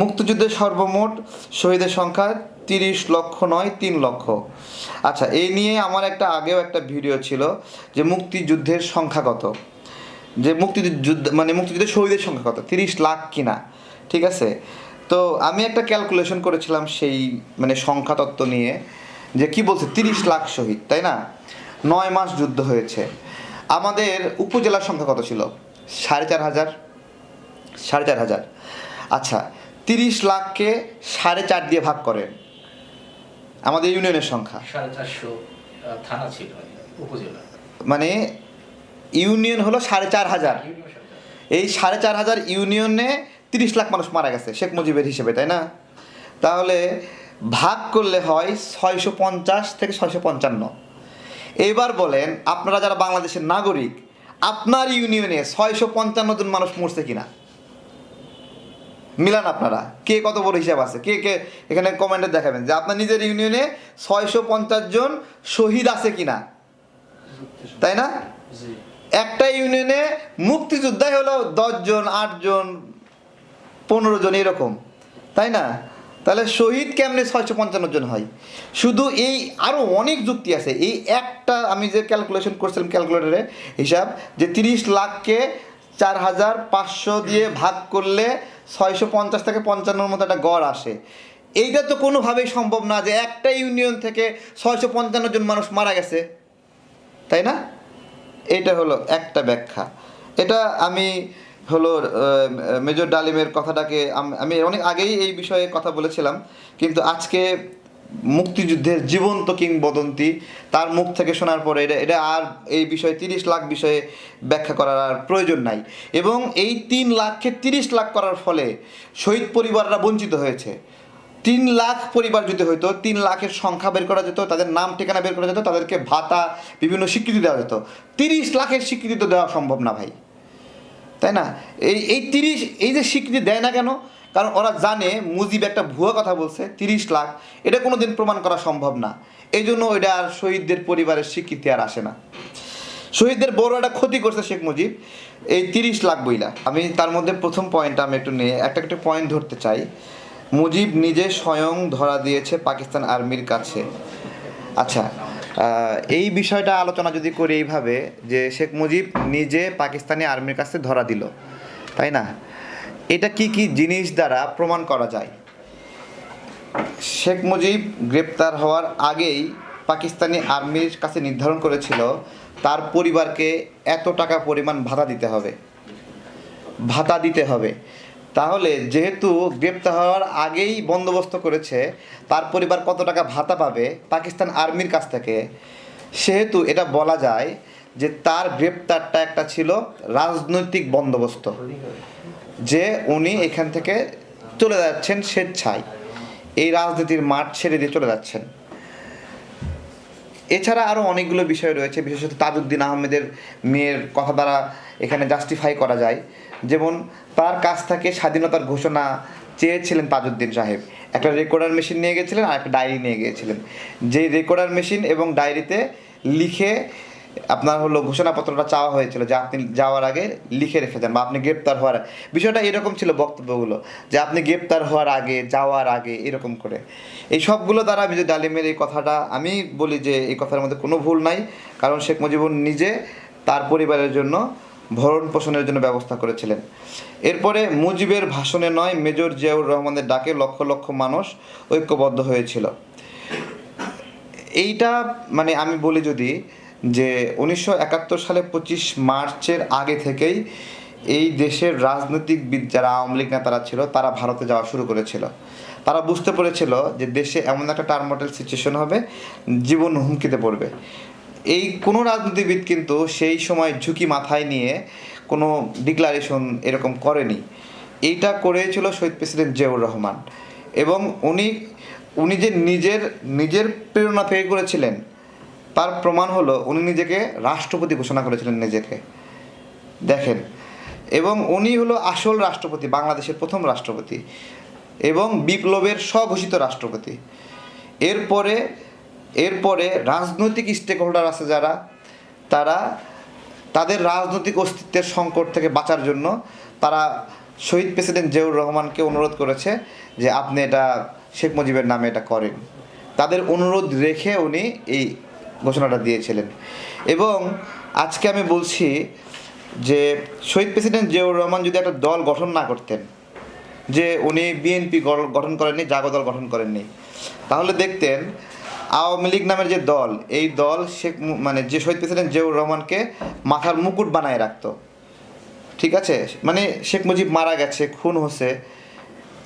মুক্তিযুদ্ধের সর্বমোট শহীদের সংখ্যা তিরিশ লক্ষ নয়, তিন লক্ষ। আচ্ছা এই নিয়ে আমার একটা আগেও একটা ভিডিও ছিল যে মুক্তিযুদ্ধের সংখ্যা কত। যে মুক্তিযুদ্ধ মানে মুক্তিযুদ্ধের শহীদের সংখ্যা কত, তিরিশ লাখ কিনা, ঠিক আছে? তো আমি একটা ক্যালকুলেশন করেছিলাম সেই মানে সংখ্যা তত্ত্ব নিয়ে, যে কি বলছে, তিরিশ লাখ শহীদ, তাই না? নয় মাস যুদ্ধ হয়েছে। আমাদের উপজেলার সংখ্যা কত ছিল? সাড়ে চার হাজার, সাড়ে চার হাজার। আচ্ছা তিরিশ লাখকে সাড়ে চার দিয়ে ভাগ করেন আমাদের ইউনিয়নের সংখ্যা। থানা ছিল উপজেলা। মানে ইউনিয়ন হলো সাড়ে চার হাজার। এই সাড়ে চার হাজার ইউনিয়নে তিরিশ লাখ মানুষ মারা গেছে শেখ মুজিবের হিসেবে তাই না? তাহলে ভাগ করলে হয় ছয়শো পঞ্চাশ থেকে ছয়শো পঞ্চান্ন। এবার বলেন আপনারা যারা বাংলাদেশের নাগরিক আপনার ইউনিয়নে ছয়শো পঞ্চান্ন জন মানুষ মরছে কিনা? মিলান আপনারা। কে কত বড় হিসাব আছে? কে কে এখানে কমেন্টে দেখাবেন যে আপনার নিজের ইউনিয়নে ছয়শো পঞ্চাশ জন শহীদ আছে কিনা? তাই না? একটা ইউনিয়নে মুক্তিযোদ্ধাই হলো দশজন আটজন পনেরো জন এরকম। তাই না? তাহলে শহীদ কেমনে ছয়শো পঞ্চান্ন জন হয়? শুধু এই আরও অনেক যুক্তি আছে। এই একটা আমি যে ক্যালকুলেশন করছিলাম ক্যালকুলেটরে হিসাব যে তিরিশ লাখকে চার হাজার পাঁচশো দিয়ে ভাগ করলে ছয়শো পঞ্চাশ থেকে পঞ্চান্নর মতো একটা গড় আসে। এইটা তো কোনোভাবেই সম্ভব না যে একটা ইউনিয়ন থেকে ছয়শো পঞ্চান্ন জন মানুষ মারা গেছে। তাই না? এটা হলো একটা ব্যাখ্যা। এটা আমি হলো মেজর ডালিমের কথাটাকে আমি অনেক আগেই এই বিষয়ে কথা বলেছিলাম, কিন্তু আজকে মুক্তিযুদ্ধের জীবন্ত কিংবদন্তি, তার মুখ থেকে শোনার পরে এটা এটা আর এই বিষয়ে তিরিশ লাখ বিষয়ে ব্যাখ্যা করার আর প্রয়োজন নাই। এবং এই তিন লাখকে তিরিশ লাখ করার ফলে শহীদ পরিবাররা বঞ্চিত হয়েছে। তিন লাখ পরিবার যদি হইতো, তিন লাখের সংখ্যা বের করা যেত, তাদের নাম, ঠিকানা বের করা যেত, তাদেরকে ভাতা, বিভিন্ন স্বীকৃতি দেওয়া যেত। তিরিশ লাখের স্বীকৃতি তো দেওয়া সম্ভব না ভাই। তাই না? এই এই তিরিশ, এই যে স্বীকৃতি দেয় না কেন? কারণ ওরা জানে মুজিব একটা ভুয়া কথা বলছে, তিরিশ লাখ। এটা কোনো দিন প্রমাণ করা সম্ভব না। এই জন্য এটা আর শহীদদের পরিবারের স্বীকৃতি আর আসে না। শহীদদের বড় একটা ক্ষতি করছে শেখ মুজিব। এই তিরিশ লাখ বইলা। আমি তার মধ্যে প্রথম পয়েন্টটা আমি একটু নিয়ে একটা একটা পয়েন্ট ধরতে চাই। মুজিব নিজে স্বয়ং ধরা দিয়েছে পাকিস্তান আর্মির কাছে। আচ্ছা এই বিষয়টা আলোচনা যদি করি এইভাবে যে শেখ মুজিব নিজে পাকিস্তানি আর্মির কাছে ধরা দিল। তাই না? এটা কি কি জিনিস দ্বারা প্রমাণ করা যায়? শেখ মুজিব গ্রেপ্তার হওয়ার আগেই পাকিস্তানি আর্মির কাছে নির্ধারণ করেছিল, তার পরিবারকে এত টাকা পরিমাণ ভাতা দিতে হবে। ভাতা দিতে হবে। তাহলে যেহেতু গ্রেপ্তার হওয়ার আগেই বন্দোবস্ত করেছে, তার পরিবার কত টাকা ভাতা পাবে পাকিস্তান আর্মির কাছ থেকে? সেহেতু এটা বলা যায় যে তার গ্রেপ্তারটা একটা ছিল রাজনৈতিক বন্দোবস্ত। যে উনি এখান থেকে চলে যাচ্ছেন স্বেচ্ছায়। এই রাজনীতির মাঠ ছেড়ে দিয়ে চলে যাচ্ছেন। এছাড়া আরও অনেকগুলো বিষয় রয়েছে, বিশেষত তাজউদ্দিন আহমেদের মেয়ের কথা দ্বারা এখানে জাস্টিফাই করা যায়। যেমন, তার কাছ থেকে স্বাধীনতার ঘোষণা চেয়েছিলেন তাজউদ্দিন সাহেব। একটা রেকর্ডার মেশিন নিয়ে গেছিলেন আর একটা ডায়েরি নিয়ে গিয়েছিলেন। যে রেকর্ডার মেশিন এবং ডায়েরিতে লিখে আপনার হলো ঘোষণাপত্রটা চাওয়া হয়েছিল যে আপনি যাওয়ার আগে লিখে রেখে যান বা আপনি গ্রেপ্তার হওয়ার বিষয়টা এরকম ছিল বক্তব্যগুলো, যে আপনি গ্রেপ্তার হওয়ার আগে, যাওয়ার আগে, এরকম করে। এই সবগুলো দ্বারা যে ডালিমের এই কথাটা, আমি বলি যে এই কথার মধ্যে কোনো ভুল নাই, কারণ শেখ মুজিবুর নিজে তার পরিবারের জন্য ভরণ পোষণের জন্য ব্যবস্থা করেছিলেন। এরপরে মুজিবের ভাষণে নয়, মেজর জিয়াউর রহমানের ডাকে লক্ষ লক্ষ মানুষ ঐক্যবদ্ধ হয়েছিল। এইটা মানে আমি বলি যদি যে উনিশশো একাত্তর সালে পঁচিশ মার্চের আগে থেকেই এই দেশের রাজনৈতিকবিদ যারা আওয়ামী লীগ নেতারা ছিল, তারা ভারতে যাওয়া শুরু করেছিল। তারা বুঝতে পেরেছিল যে দেশে এমন একটা টার্মোটেল সিচুয়েশন হবে, জীবন হুমকিতে পড়বে। এই কোনো রাজনীতিবিদ কিন্তু সেই সময় ঝুঁকি মাথায় নিয়ে কোনো ডিক্লারেশন এরকম করেনি। এইটা করেছিল শহীদ প্রেসিডেন্ট জিয়াউর রহমান। এবং উনি উনি যে নিজের নিজের প্রেরণা পেয়ে করেছিলেন তার প্রমাণ হলো উনি নিজেকে রাষ্ট্রপতি ঘোষণা করেছিলেন নিজেকে। দেখেন, এবং উনি হলো আসল রাষ্ট্রপতি, বাংলাদেশের প্রথম রাষ্ট্রপতি এবং বিপ্লবের স্বঘোষিত রাষ্ট্রপতি। এরপরে এরপরে রাজনৈতিক স্টেক হোল্ডার আছে যারা, তারা তাদের রাজনৈতিক অস্তিত্বের সংকট থেকে বাঁচার জন্য তারা শহীদ প্রেসিডেন্ট জিয়াউর রহমানকে অনুরোধ করেছে যে আপনি এটা শেখ মুজিবের নামে এটা করেন। তাদের অনুরোধ রেখে উনি এই ঘোষণাটা দিয়েছিলেন। এবং আজকে আমি বলছি যে শহীদ প্রেসিডেন্ট জিয়াউর রহমান যদি একটা দল গঠন না করতেন, যে উনি বিএনপি গঠন করেননি, জাগো দল গঠন করেননি, তাহলে দেখতেন আওয়ামী লীগ নামের যে দল, এই দল শেখ মানে যে শহীদ প্রেসিডেন্ট জিয়াউর রহমানকে মাথার মুকুট বানায় রাখতো। ঠিক আছে? মানে শেখ মুজিব মারা গেছে, খুন হচ্ছে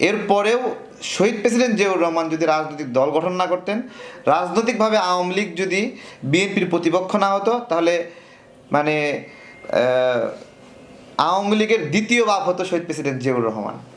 এরপরেও শহীদ প্রেসিডেন্ট জিয়াউর রহমান যদি রাজনৈতিক দল গঠন না করতেন, রাজনৈতিকভাবে আওয়ামী লীগ যদি বিএনপির প্রতিপক্ষ না হতো, তাহলে মানে আওয়ামী লীগের দ্বিতীয় বাপ হতো শহীদ প্রেসিডেন্ট জিয়াউর রহমান।